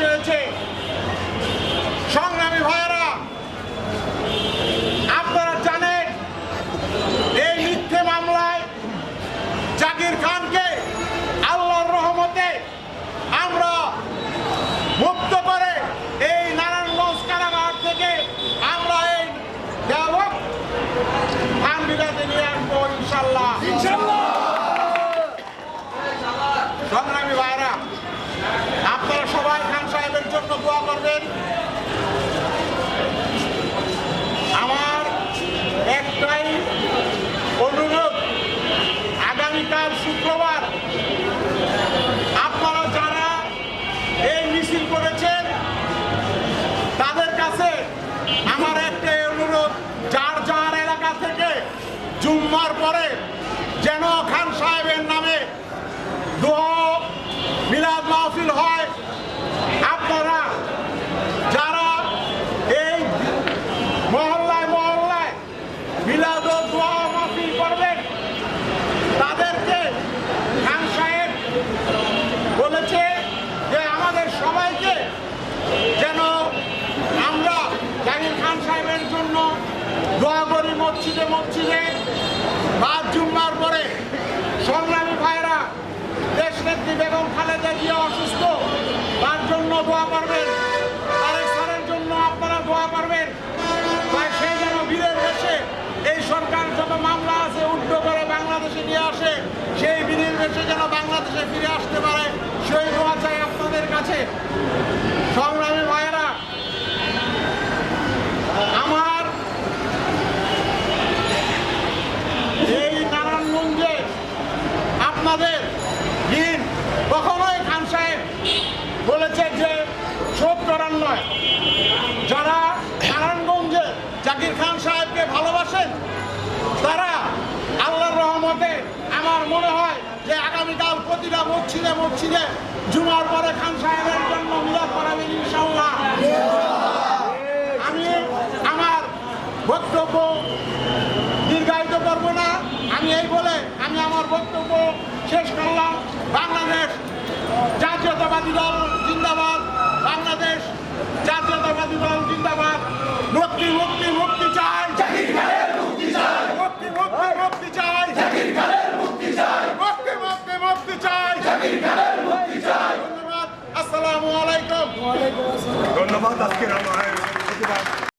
হয়েছে সংগ্রামী ভাইয়েরা আপনারা জানেন এই মিথ্যে মামলায় জাকির খানকে আল্লাহর রহমতে আমরা মুক্ত করে এই নারায়ণগঞ্জ কারাগার থেকে আমরা এই দেবক খান বিরাতে নিয়ে আসব ইনশাল্লাহ সংগ্রামী ভাইরা আপনারা সবাই সাহেবের জন্য দোয়া করবেন। আমার একটাই অনুরোধ, আগামীকাল শুক্রবার আপনারা যারা এই মিছিল করেছেন, তাদের কাছে আমার একটাই অনুরোধ, যার যার এলাকা থেকে জুম্মার পরে যেন খান সাহেবের নামে দোয়া মিলাদ মাহফিল হয় আপনারা যারা এই মহল্লায় মহল্লায় মিলাদ ও দোয়া মাহফিল করবেন তাদেরকে খান সাহেব বলেছে যে আমাদের সবাইকে যেন আমরা জাহির খান সাহেবের জন্য দোয়া করি মসজিদে মসজিদে বাদ জুম্মার পরে সংগ্রামী ভাইরা দেশ নেত্রী বেগম খালেদা জিয়া অসুস্থ, তার জন্য দোয়া করবেন তারেক জন্য আপনারা দোয়া করবেন তাই সে যেন বীরের বেশে এই সরকার যত মামলা আছে উদ্ধ করে বাংলাদেশে নিয়ে আসে, সেই বীরের বেশে যেন বাংলাদেশে ফিরে আসতে পারে, সেই দোয়া চাই আপনাদের কাছে। সংগ্রামী ভাইয়েরা, আমার এই নারায়ণগঞ্জে আপনাদের বলেছে যে শোধ করার নয়। যারা নারায়ণগঞ্জে জাকির খান সাহেবকে ভালোবাসেন, তারা আল্লাহর রহমতে আমার মনে হয় যে আগামীকাল প্রতিটা মসজিদে মসজিদে জুমার পরে খান সাহেবের জন্য মিলাদ করাবেন ইনশাল্লাহ আমি আমার বক্তব্য দীর্ঘায়িত করব না। আমি এই বলে আমি আমার বক্তব্য শেষ করলাম। বাংলাদেশ জাতীয়তাবাদী দল জিন্দাবাদ বাংলাদেশ জাতীয়তাবাদী দল জিন্দাবাদ। মুক্তি মুক্তি মুক্তি চাই। মুক্তি মুক্তি মুক্তি চাই। মুক্তি মুক্তি মুক্তি চাই। ধন্যবাদ। আসসালামু আলাইকুম। ধন্যবাদ আজকের আমার